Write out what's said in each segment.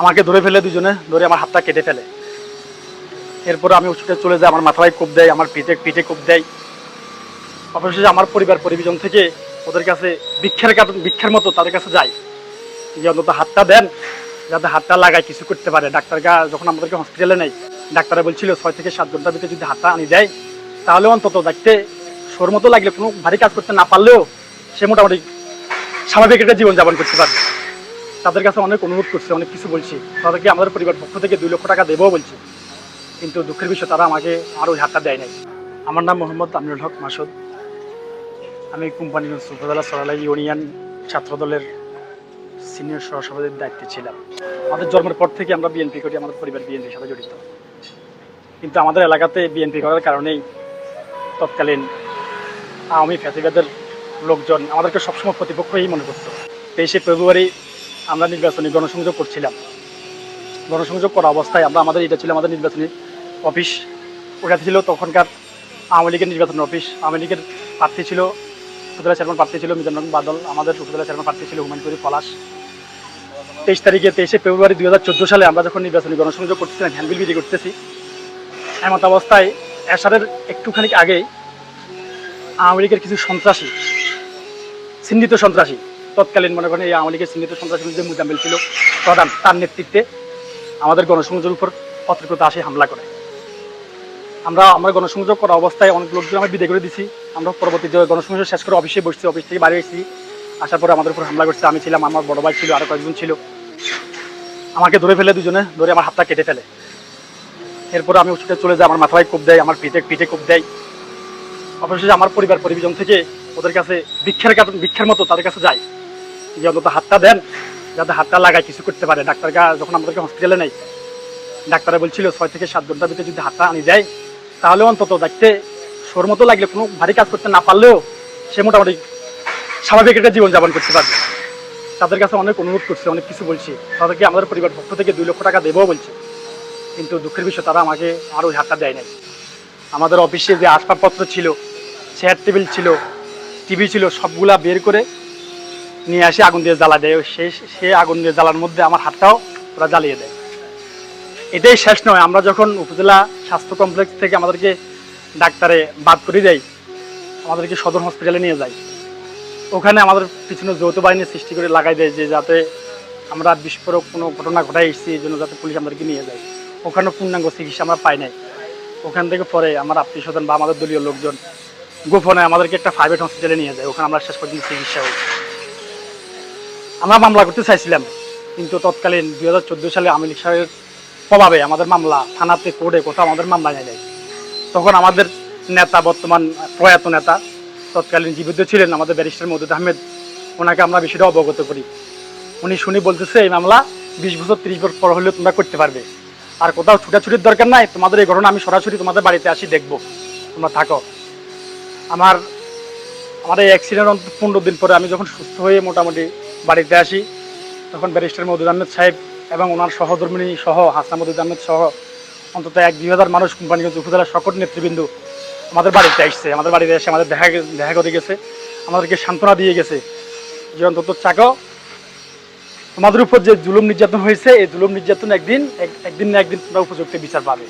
আমাকে ধরে ফেলে দুজনে, ধরে আমার হাতটা কেটে ফেলে। এরপর আমি ছুটে চলে যাই, আমার মাথায় কোপ দেয়, আমার পিঠে পিঠে কোপ দেয়। অবশেষে আমার পরিবার পরিজন থেকে ওদের কাছে ভিক্ষার ভিক্ষার মতো তাদের কাছে যাই। যে অন্তত হাতটা দেন, যাতে হাতটা লাগায়, কিছু করতে পারে। ডাক্তার গা যখন আমাদেরকে হসপিটালে নেই ডাক্তারে বলছিল, ছয় থেকে সাত ঘণ্টার ভিতরে যদি হাতটা আনি দেয়, তাহলে অন্তত দেখতে সোর মতো লাগলে, কোনো ভারী কাজ করতে না পারলেও সে মোটামুটি স্বাভাবিক একটা জীবনযাপন করতে পারবে। তাদের কাছে অনেক অনুরোধ করছে, অনেক কিছু বলছি। তাদেরকে আমাদের পরিবার পক্ষ থেকে দুই লক্ষ টাকা দেবো বলছে। কিন্তু দুঃখের বিষয়, তারা আমাকে আর ওই হাতটা দেয় নাই। আমার নাম মোহাম্মদ আমিনুল হক মাসুদ। আমি কোম্পানিগঞ্জ উপজেলা সরালা ইউনিয়ন ছাত্রদলের সিনিয়র সহসভাপতির দায়িত্বে ছিলাম। আমাদের জন্মের পর থেকে আমরা বিএনপি করি, আমাদের পরিবার বিএনপির সাথে জড়িত। কিন্তু আমাদের এলাকাতে বিএনপি করার কারণেই তৎকালীন আওয়ামী ফ্যাসিবাদের লোকজন আমাদেরকে সবসময় প্রতিপক্ষই মনে করতো। তেইশে ফেব্রুয়ারি আমরা নির্বাচনী গণসংযোগ করছিলাম। গণসংযোগ করা অবস্থায় আমরা আমাদের এটা ছিল আমাদের নির্বাচনী অফিস। ওটা ছিল তখনকার আওয়ামী লীগের নির্বাচনী অফিস। আওয়ামী লীগের প্রার্থী ছিল উপজেলা চেয়ারম্যান প্রার্থী ছিল মিজানুর বাদল, আমাদের উপজেলা চেয়ারম্যান প্রার্থী ছিল হুমায়ুন পলাশ। তেইশ তারিখে তেইশে ফেব্রুয়ারি দুই হাজার চোদ্দ সালে আমরা যখন নির্বাচনী গণসংযোগ করতেছিলাম হ্যান্ডবিল বিলি করতেছি, এমত অবস্থায় এশারের একটুখানি আগেই আওয়ামী লীগের কিছু সন্ত্রাসী চিহ্নিত সন্ত্রাসী তৎকালীন মনে করেন এই আওয়ামী লীগের চিহ্নিত সন্ত্রাসী যে মুজাম্মিল ছিল প্রধান, তার নেতৃত্বে আমাদের গণসংযোগের উপর পত্রিকতা আসে, হামলা করে। আমরা আমরা গণসংযোগ করা অবস্থায় অনেক লোকজন আমরা বিদায় করে দিছি। আমরা পরবর্তী যে গণসংযোগ শেষ করে অফিসে বসছি, অফিস থেকে বাড়ি এসেছি আসার পরে আমাদের উপর হামলা করছে। আমি ছিলাম, আমার বড় ভাই ছিল আরও কয়েকজন ছিল। আমাকে ধরে ফেলে দুজনে, ধরে আমার হাতটা কেটে ফেলে। এরপর আমি ছুটে চলে যাই, আমার মাথায় কোপ দেয়, আমার পিঠে পিঠে কোপ দেয়। অবশেষে আমার পরিবার পরিজন থেকে ওদের কাছে ভিক্ষার ভিক্ষার মতো তাদের কাছে যাই যে অন্তত হাতটা দেন, যাতে হাতটা লাগায় কিছু করতে পারে। ডাক্তার যখন আমাদেরকে হসপিটালে নেই ডাক্তারে বলছিল, ছয় থেকে সাত ঘণ্টার ভিতরে যদি হাতটা আনি দেয় তাহলে অন্তত দেখতে সোর মতো লাগলে, কোনো ভারী কাজ করতে না পারলেও সে মোটামুটি স্বাভাবিক একটা জীবনযাপন করতে পারবে। তাদের কাছে অনেক অনুরোধ করছে, অনেক কিছু বলছি। তাদেরকে আমাদের পরিবার পক্ষ থেকে দুই লক্ষ টাকা দেবো বলছে। কিন্তু দুঃখের বিষয়, তারা আমাকে আর ওই হাতটা দেয় নাই। আমাদের অফিসে যে আসবাবপত্র ছিল চেয়ার টেবিল ছিল টিভি ছিল, সবগুলা বের করে নিয়ে আসে, আগুন দিয়ে জ্বালা দেয়। সে সে আগুন দিয়ে জ্বালার মধ্যে আমার হাতটাও ওরা জ্বালিয়ে দেয়। এটাই শেষ নয়, আমরা যখন উপজেলা স্বাস্থ্য কমপ্লেক্স থেকে আমাদেরকে ডাক্তারে বাদ করে দেয়, আমাদেরকে সদর হসপিটালে নিয়ে যায়। ওখানে আমাদের পিছনে যৌথ বাহিনী সৃষ্টি করে লাগাই দেয় যে যাতে আমরা বিস্ফোরক কোনো ঘটনা ঘটাই এসেছি, এই জন্য যাতে পুলিশ আমাদেরকে নিয়ে যায়। ওখানে পূর্ণাঙ্গ চিকিৎসা আমরা পাই নাই। ওখান থেকে পরে আমার আত্মীয় স্বজন বা আমাদের দলীয় লোকজন গোপনে আমাদেরকে একটা প্রাইভেট হসপিটালে নিয়ে যায়। ওখানে আমরা শেষ পর্যন্ত চিকিৎসা হই আমরা মামলা করতে চাইছিলাম, কিন্তু তৎকালীন দুই হাজার চোদ্দ সালে আওয়ামী সাহেবের প্রভাবে আমাদের মামলা, থানাতে, কোর্টে কোথাও আমাদের মামলা নেয় নাই। তখন আমাদের নেতা, বর্তমান প্রয়াত নেতা, তৎকালীন জীবিত ছিলেন আমাদের ব্যারিস্টার মদুদ আহমেদ, ওনাকে আমরা বিষয়টা অবগত করি। উনি শুনি বলতেছে, এই মামলা বিশ বছর, ত্রিশ বছর পর হলেও তোমরা করতে পারবে। আর কোথাও ছুটাছুটির দরকার নাই, তোমাদের এই ঘটনা আমি সরাসরি তোমাদের বাড়িতে আসি, দেখব। তোমরা থাকো। আমার আমার এই অ্যাক্সিডেন্ট পনেরো দিন পরে আমি যখন সুস্থ হয়ে মোটামুটি বাড়িতে আসি। তখন ব্যারিস্টার আহমেদ সাহেব এবং ওনার সহধর্মিনী সহ হাসনা আহমেদ সহ অন্তত এক দুই হাজার মানুষ কোম্পানিগঞ্জ উপজেলার সকল নেতৃবৃন্দ আমাদের বাড়িতে আসছে। আমাদের বাড়িতে এসে আমাদের দেখা দেখা করে গেছে। আমাদেরকে সান্ত্বনা দিয়ে গেছে যে অন্তত চাকো, তোমাদের উপর যে জুলুম নির্যাতন হয়েছে, এই জুলুম নির্যাতন একদিন, এক- একদিন না একদিন তোমরা উপযুক্ত বিচার পাবে।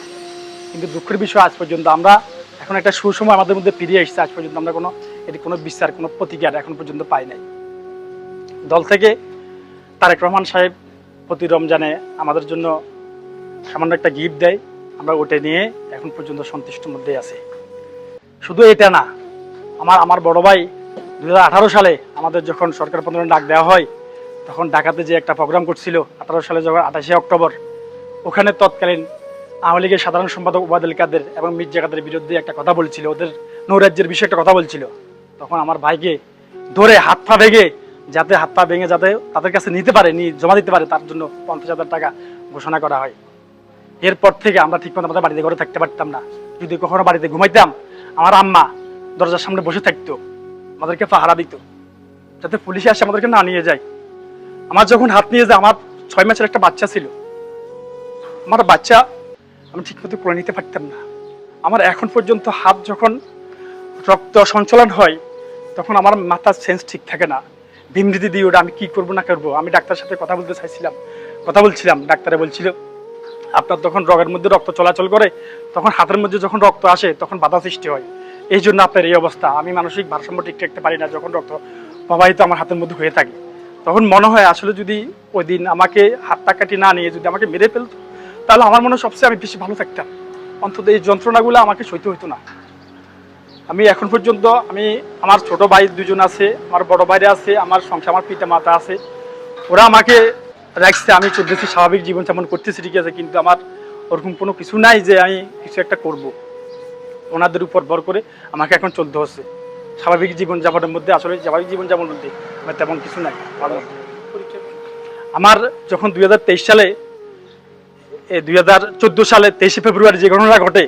কিন্তু দুঃখের বিষয় আজ পর্যন্ত আমরা এখন একটা সুসময় আমাদের মধ্যে ফিরিয়ে এসেছে। আজ পর্যন্ত আমরা কোনো এটি কোনো বিচার, কোনো প্রতিকার এখন পর্যন্ত পাই নাই। দল থেকে তারেক রহমান সাহেব প্রতি রমজানে আমাদের জন্য সামান্য একটা গিফট দেয়। আমরা ওটা নিয়ে এখন পর্যন্ত সন্তুষ্টির মধ্যেই আছি। শুধু এটা না, আমার আমার বড় ভাই দু হাজার আঠারো সালে আমাদের যখন সরকার প্রধানের ডাক দেওয়া হয়, তখন ঢাকাতে যে একটা প্রোগ্রাম করছিল, আঠারো সালে যখন আঠাশে অক্টোবর, ওখানে তৎকালীন আওয়ামী লীগের সাধারণ সম্পাদক ওবায়দুল কাদের এবং মির্জা কাদের বিরুদ্ধে একটা কথা বলছিল, ওদের নৌরাজ্যের বিষয়ে একটা কথা বলছিল। তখন আমার ভাইকে ধরে হাত পা ভেঙে যাতে হাত পা ভেঙে যাতে তাদের কাছে নিতে পারে নিয়ে জমা দিতে পারে, তার জন্য পঞ্চাশ হাজার টাকা ঘোষণা করা হয়। এরপর থেকে আমরা ঠিকমতো আমাদের বাড়িতে ঘরে থাকতে পারতাম না। যদি কখনো বাড়িতে ঘুমাইতাম, আমার আম্মা দরজার সামনে বসে থাকতো, আমাদেরকে পাহারা দিত, যাতে পুলিশে আসে আমাদেরকে না নিয়ে যায়। আমার যখন হাত নিয়ে যায়, আমার ছয় মাসের একটা বাচ্চা ছিল। আমার বাচ্চা আমি ঠিকমতো করে নিতে পারতাম না। আমার এখন পর্যন্ত হাত যখন রক্ত সঞ্চালন হয়, তখন আমার মাথার সেন্স ঠিক থাকে না। বিমৃতি দিয়ে ওটা আমি কি করব না করব? আমি ডাক্তারের সাথে কথা বলতে চাইছিলাম। কথা বলছিলাম, ডাক্তারে বলছিল, আপনার তখন রগের মধ্যে রক্ত চলাচল করে, তখন হাতের মধ্যে যখন রক্ত আসে, তখন বাধা সৃষ্টি হয়। এই জন্য আপনার এই অবস্থা। আমি মানসিক ভারসাম্য ঠিক রাখতে পারি না যখন রক্ত প্রবাহিত আমার হাতের মধ্যে হয়ে থাকে। তখন মনে হয় আসলে যদি ওই দিন আমাকে হাতটা কাটি না নিয়ে যদি আমাকে মেরে ফেলতো, তাহলে আমার মনে হয় সবচেয়ে আমি বেশি ভালো থাকতাম। অন্তত এই যন্ত্রণাগুলো আমাকে সইতে হইতো না। আমি এখন পর্যন্ত আমি আমার ছোট ভাই দুজন আছে, আমার বড় ভাইরা আছে, আমার সংসার, আমার পিতা মাতা আছে। ওরা আমাকে রাখছে, আমি চলতেছি, স্বাভাবিক জীবন যেমন করতেছি, ঠিক আছে, কিন্তু আমার ওরকম কোনো কিছু নাই যে আমি কিছু একটা করব। ওনাদের উপর ভর করে আমাকে এখন চলতে হচ্ছে। স্বাভাবিক জীবন যাপনের মধ্যে, আসলে স্বাভাবিক জীবন যাপনের মধ্যে আমার তেমন কিছু নাই। আমার যখন দু হাজার তেইশ সালে দুই হাজার চোদ্দ সালে তেইশে ফেব্রুয়ারি যে ঘটনা ঘটে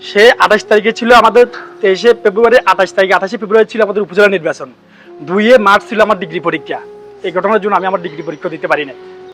সে আঠাশ তারিখে ছিল আমাদের তেইশে ফেব্রুয়ারি, আঠাশ তারিখে, আঠাশে ফেব্রুয়ারি ছিল আমাদের উপজেলা নির্বাচন। দুইয়ে মার্চ ছিল আমার ডিগ্রি পরীক্ষা। এই ঘটনার জন্য আমি আমার ডিগ্রি পরীক্ষা দিতে পারি না